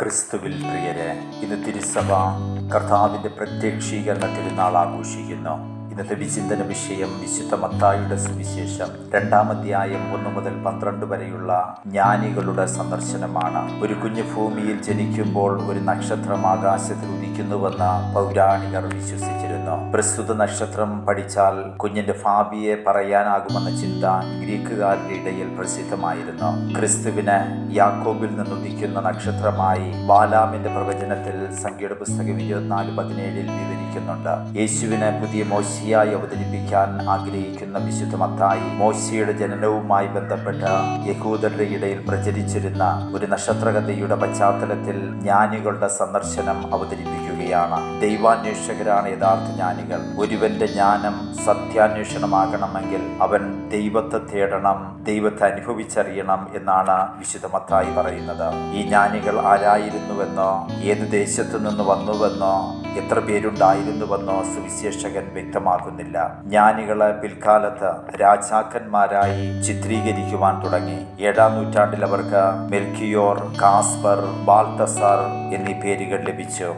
ക്രിസ്തുവിൽ പ്രിയരെ ഇത് തിരുസഭ കർത്താവിന്റെ പ്രത്യക്ഷീകരണ തിരുനാൾ ആഘോഷിക്കുന്നു. ഇന്നത്തെ വിചിന്തന വിഷയം വിശുദ്ധ മത്തായിയുടെ സുവിശേഷം. രണ്ടാം അധ്യായം ഒന്ന് മുതൽ പന്ത്രണ്ട് വരെയുള്ള ജ്ഞാനികളുടെ സന്ദർശനമാണ്. ഒരു കുഞ്ഞു ഭൂമിയിൽ ജനിക്കുമ്പോൾ ഒരു നക്ഷത്രം ആകാശത്തിൽ ഉദിക്കുന്നുവെന്ന് പൗരാണികർ വിശ്വസിച്ചിരുന്നു. പ്രസ്തുത നക്ഷത്രം പഠിച്ചാൽ കുഞ്ഞിന്റെ ഭാവിയെ പറയാനാകുമെന്ന ചിന്ത ഗ്രീക്കുകാരുടെ ഇടയിൽ പ്രസിദ്ധമായിരുന്നു. ക്രിസ്തുവിന് യാക്കോബിൽ നിന്നുദിക്കുന്ന നക്ഷത്രമായി ബാലാമിന്റെ പ്രവചനത്തിൽ സംഖ്യയുടെ പുസ്തകം ഇരുപത്തിനാല് പതിനേഴിൽ വിവരിക്കുന്നുണ്ട്. യേശുവിന് പുതിയ മോശിയായി അവതരിപ്പിക്കാൻ ആഗ്രഹിക്കുന്ന വിശുദ്ധ മത്തായി മോശിയുടെ ജനനവുമായി ബന്ധപ്പെട്ട യഹൂദരുടെ ഇടയിൽ പ്രചരിച്ചിരുന്ന ഒരു നക്ഷത്രകഥയുടെ പശ്ചാത്തലത്തിൽ ജ്ഞാനികളുടെ സന്ദർശനം അവതരിപ്പിക്കുകയാണ് ദൈവാന്വേഷകരാണ് യഥാർത്ഥ ജ്ഞാനികൾ. ഒരുവന്റെ ജ്ഞാനം സത്യാന്വേഷണമാകണമെങ്കിൽ അവൻ ദൈവത്തെ തേടണം ദൈവത്തെ അനുഭവിച്ചറിയണം എന്നാണ് വിശുദ്ധമത്തായി പറയുന്നത്. ഈ ജ്ഞാനികൾ ആരായിരുന്നുവെന്നോ ഏത് ദേശത്തു നിന്ന് വന്നുവെന്നോ എത്ര പേരുണ്ടായിരുന്നുവെന്നോ സുവിശേഷകൻ വ്യക്തമാക്കുന്നില്ല. ജ്ഞാനികളെ പിൽക്കാലത്ത് രാജാക്കന്മാരായി ചിത്രീകരിക്കുവാൻ തുടങ്ങി. ഏഴാം നൂറ്റാണ്ടിൽ അവർക്ക് മെൽക്കിയോർ കാസ്പർ ബാൽത്തസാർ എന്നീ പേരുകൾ ലഭിച്ചു.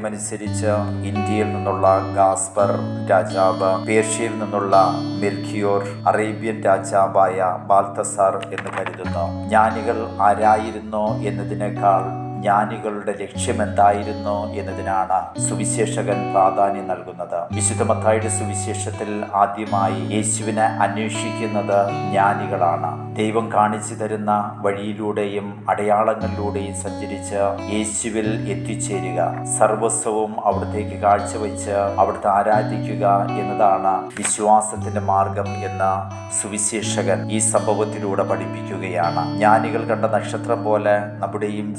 പാരമ്പര്യമനുസരിച്ച് ഇന്ത്യയിൽ നിന്നുള്ള ഗാസ്പർ രാജാവ് പേർഷ്യയിൽ നിന്നുള്ള മെൽഖിയോർ അറേബ്യൻ രാജാവായ ബാൽത്തസാർ എന്ന് കരുതുന്നു. ജ്ഞാനികൾ ആരായിരുന്നോ എന്നതിനേക്കാൾ ജ്ഞാനികളുടെ ലക്ഷ്യമെന്തായിരുന്നു എന്നതിനാണ് സുവിശേഷകൻ പ്രാധാന്യം നൽകുന്നത്. വിശുദ്ധ മത്തായിയുടെ സുവിശേഷത്തിൽ ആദ്യമായി യേശുവിനെ അന്വേഷിക്കുന്നത് ജ്ഞാനികളാണ്. ദൈവം കാണിച്ചു തരുന്ന വഴിയിലൂടെയും അടയാളങ്ങളിലൂടെയും സഞ്ചരിച്ച് യേശുവിൽ എത്തിച്ചേരുക. സർവസ്വവും അവിടത്തേക്ക് കാഴ്ചവെച്ച് അവിടുത്തെ ആരാധിക്കുക എന്നതാണ് വിശ്വാസത്തിന്റെ മാർഗം എന്ന് സുവിശേഷകൻ ഈ സംഭവത്തിലൂടെ പഠിപ്പിക്കുകയാണ്. ജ്ഞാനികൾ കണ്ട നക്ഷത്രം പോലെ നമ്മുടെയും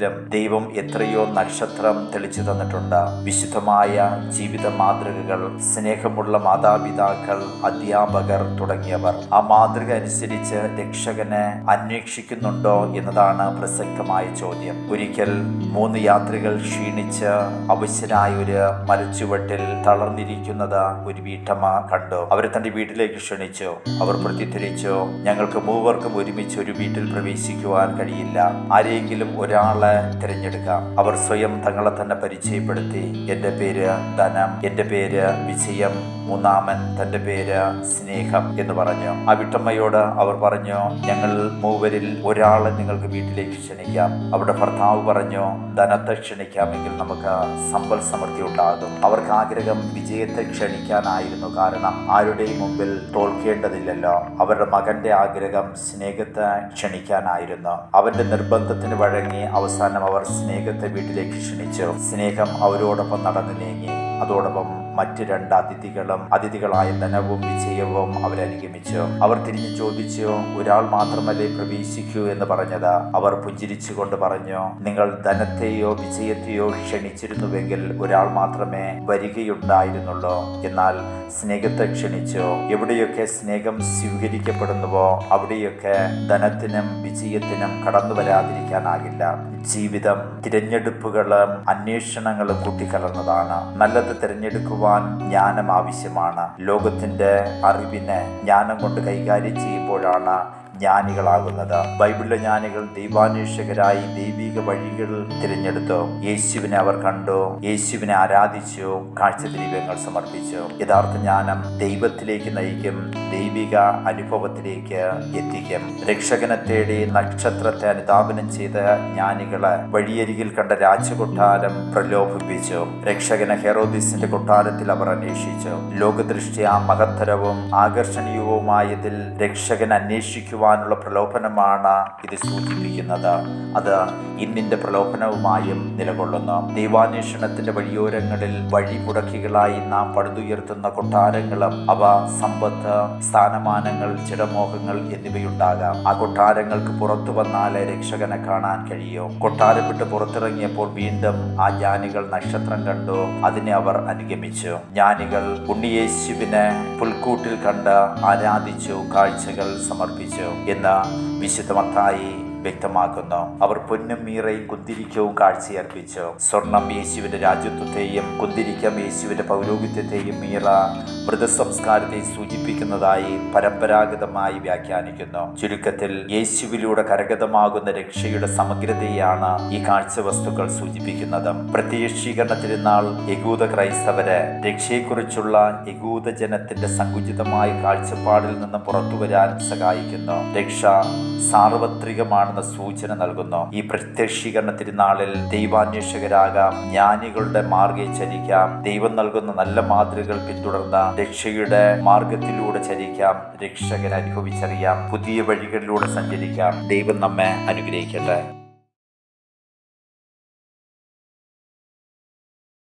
ജീവിതത്തിലും ദൈവം എത്രയോ നക്ഷത്രം തെളിച്ചു തന്നിട്ടുണ്ട്. വിശുദ്ധമായ ജീവിത മാതൃകകൾ സ്നേഹമുള്ള മാതാപിതാക്കൾ അധ്യാപകർ തുടങ്ങിയവർ. ആ മാതൃക അനുസരിച്ച് രക്ഷകനെ അന്വേഷിക്കുന്നുണ്ടോ എന്നതാണ് പ്രസക്തമായ ചോദ്യം. ഒരിക്കൽ മൂന്ന് യാത്രികൾ ക്ഷീണിച്ച് അവശരായ ഒരു മരച്ചുവട്ടിൽ തളർന്നിരിക്കുന്നത് ഒരു വീട്ടമ്മ കണ്ടു. അവരെ തന്റെ വീട്ടിലേക്ക് ക്ഷണിച്ചു. അവർ പ്രത്യുത്തരിച്ചു ഞങ്ങൾക്ക് മൂവർക്കും ഒരുമിച്ച് ഒരു വീട്ടിൽ പ്രവേശിക്കുവാൻ കഴിയില്ല. ആരെങ്കിലും ഒരാളെ തിരഞ്ഞെടുക്കാം. അവർ സ്വയം തങ്ങളെ തന്നെ പരിചയപ്പെടുത്തി. എന്റെ പേര് ധനം. എന്റെ പേര് വിജയം. മൂന്നാമൻ തന്റെ പേര് സ്നേഹം എന്ന് പറഞ്ഞു. ആ വിട്ടമ്മയോട് അവർ പറഞ്ഞു ഞങ്ങൾ മൂവരിൽ ഒരാളെ നിങ്ങൾക്ക് വീട്ടിലേക്ക് ക്ഷണിക്കാം. അവരുടെ ഭർത്താവ് പറഞ്ഞു ധനത്തെ ക്ഷണിക്കാമെങ്കിൽ നമുക്ക് സമ്പൽ സമൃദ്ധി ഉണ്ടാകും. അവർക്ക് ആഗ്രഹം വിജയത്തെ ക്ഷണിക്കാനായിരുന്നു കാരണം ആരുടെയും മുമ്പിൽ തോൽക്കേണ്ടതില്ലല്ലോ. അവരുടെ മകന്റെ ആഗ്രഹം സ്നേഹത്തെ ക്ഷണിക്കാനായിരുന്നു. അവന്റെ നിർബന്ധത്തിന് വഴങ്ങി അവസാനം അവർ സ്നേഹത്തെ വീട്ടിലേക്ക് ക്ഷണിച്ചു. സ്നേഹം അവരോടൊപ്പം നടന്നു നീങ്ങി. അതോടൊപ്പം മറ്റ് രണ്ട് അതിഥികളും അതിഥികളായ ധനവും വിജയവും അവരനുഗമിച്ചു അവർ തിരിഞ്ഞു ചോദിച്ചു ഒരാൾ മാത്രമല്ലേ പ്രവേശിക്കൂ? എന്ന് പറഞ്ഞത്. അവർ പുഞ്ചിരിച്ചുകൊണ്ട് പറഞ്ഞു നിങ്ങൾ ധനത്തെയോ വിജയത്തെയോ ക്ഷണിച്ചിരുന്നുവെങ്കിൽ ഒരാൾ മാത്രമേ വരികയുണ്ടായിരുന്നുള്ളൂ. എന്നാൽ സ്നേഹത്തെ ക്ഷണിച്ചു. എവിടെയൊക്കെ സ്നേഹം സ്വീകരിക്കപ്പെടുന്നുവോ അവിടെയൊക്കെ ധനത്തിനും വിജയത്തിനും കടന്നു വരാതിരിക്കാനാകില്ല. ജീവിതം തിരഞ്ഞെടുപ്പുകളും അന്വേഷണങ്ങളും കൂട്ടിക്കലർന്നതാണ്. നല്ലത് തിരഞ്ഞെടുക്കുവാൻ ജ്ഞാനം ആവശ്യമാണ്. ലോകത്തിന്റെ അറിവിനെ ജ്ഞാനം കൊണ്ട് കൈകാര്യം ചെയ്യുമ്പോഴാണ് ജ്ഞാനികളാകുന്നത്. ബൈബിളിലെ ജ്ഞാനികൾ ദൈവാന്വേഷകരായി ദൈവിക വഴികൾ തിരഞ്ഞെടുത്തു. യേശുവിനെ അവർ കണ്ടു. യേശുവിനെ ആരാധിച്ചു. കാഴ്ചദ്രീപങ്ങൾ സമർപ്പിച്ചു. യഥാർത്ഥ ജ്ഞാനം ദൈവത്തിലേക്ക് നയിക്കും. ദൈവിക അനുഭവത്തിലേക്ക് എത്തിക്കും. രക്ഷകനെ തേടി നക്ഷത്രത്തെ അനുധാപനം ചെയ്ത ജ്ഞാനികളെ വഴിയരികിൽ കണ്ട രാജകൊട്ടാരം പ്രലോഭിപ്പിച്ചു. രക്ഷകനെ ഹെറോദിസിന്റെ കൊട്ടാരത്തിൽ അവർ അന്വേഷിച്ചു. ലോകദൃഷ്ട്യ മഹത്തരവും ആകർഷണീയവുമായതിൽ രക്ഷകൻ അന്വേഷിക്കുവാനുള്ള പ്രലോഭനമാണ് ഇത് സൂചിപ്പിക്കുന്നത്. അത് ഇന്നിന്റെ പ്രലോഭനവുമായും നിലകൊള്ളുന്നു. ദൈവാന്വേഷണത്തിന്റെ വഴിയോരങ്ങളിൽ വഴിമുടക്കികളായി നാം പടുതുയർത്തുന്ന കൊട്ടാരങ്ങളും അവ സമ്പത്ത് സ്ഥാനമാനങ്ങൾ ചിടമോഹങ്ങൾ എന്നിവയുണ്ടാകാം. ആ കൊട്ടാരങ്ങൾക്ക് പുറത്തു വന്നാലേ രക്ഷകനെ കാണാൻ കഴിയൂ. കൊട്ടാരം വിട്ട് പുറത്തിറങ്ങിയപ്പോൾ വീണ്ടും ആ ജ്ഞാനികൾ നക്ഷത്രം കണ്ടു. അതിനെ അവർ അനുഗമിച്ചു. ജ്ഞാനികൾ ഉണ്ണിയേശുവിനെ പുൽക്കൂട്ടിൽ കണ്ട് ആരാധിച്ചു കാഴ്ചകൾ സമർപ്പിച്ചു. എന്ന് വിശുദ്ധ മത്തായി വ്യക്തമാക്കുന്നു. അവർ പൊന്നും മീറയും കുന്തിരിക്കവും കാഴ്ചയർപ്പിച്ചു. സ്വർണം യേശുവിന്റെ രാജ്യത്വത്തെയും കുന്തിരിക്കം യേശുവിന്റെ പൗരോഹിത്യത്തെയും മീറ മൃതസംസ്കാരത്തെ സൂചിപ്പിക്കുന്നതായി പരമ്പരാഗതമായി വ്യാഖ്യാനിക്കുന്നു. ചുരുക്കത്തിൽ യേശുവിലൂടെ കരഗതമാകുന്ന രക്ഷയുടെ സമഗ്രതയാണ് ഈ കാഴ്ച വസ്തുക്കൾ സൂചിപ്പിക്കുന്നത്. പ്രത്യക്ഷീകരണ തിരുനാൾ യകൂദ ക്രൈസ്തവരെ രക്ഷയെക്കുറിച്ചുള്ള യകൂദ ജനത്തിന്റെ സങ്കുചിതമായ കാഴ്ചപ്പാടിൽ നിന്ന് പുറത്തുവരാൻ സഹായിക്കുന്നു. രക്ഷ സാർവത്രികമാണെന്ന സൂചന നൽകുന്നു. ഈ പ്രത്യക്ഷീകരണ തിരുനാളിൽ ദൈവാന്വേഷകരാകാം ജ്ഞാനികളുടെ മാർഗെ ചരിക്കാം ദൈവം നൽകുന്ന നല്ല മാതൃകകൾ പിന്തുടർന്ന രക്ഷയുടെ മാർഗത്തിലൂടെ ചരിക്കാം രക്ഷകൻ അനുഭവിച്ചറിയാം പുതിയ വഴികളിലൂടെ സഞ്ചരിക്കാം. ദൈവം നമ്മെ അനുഗ്രഹിക്കട്ടെ.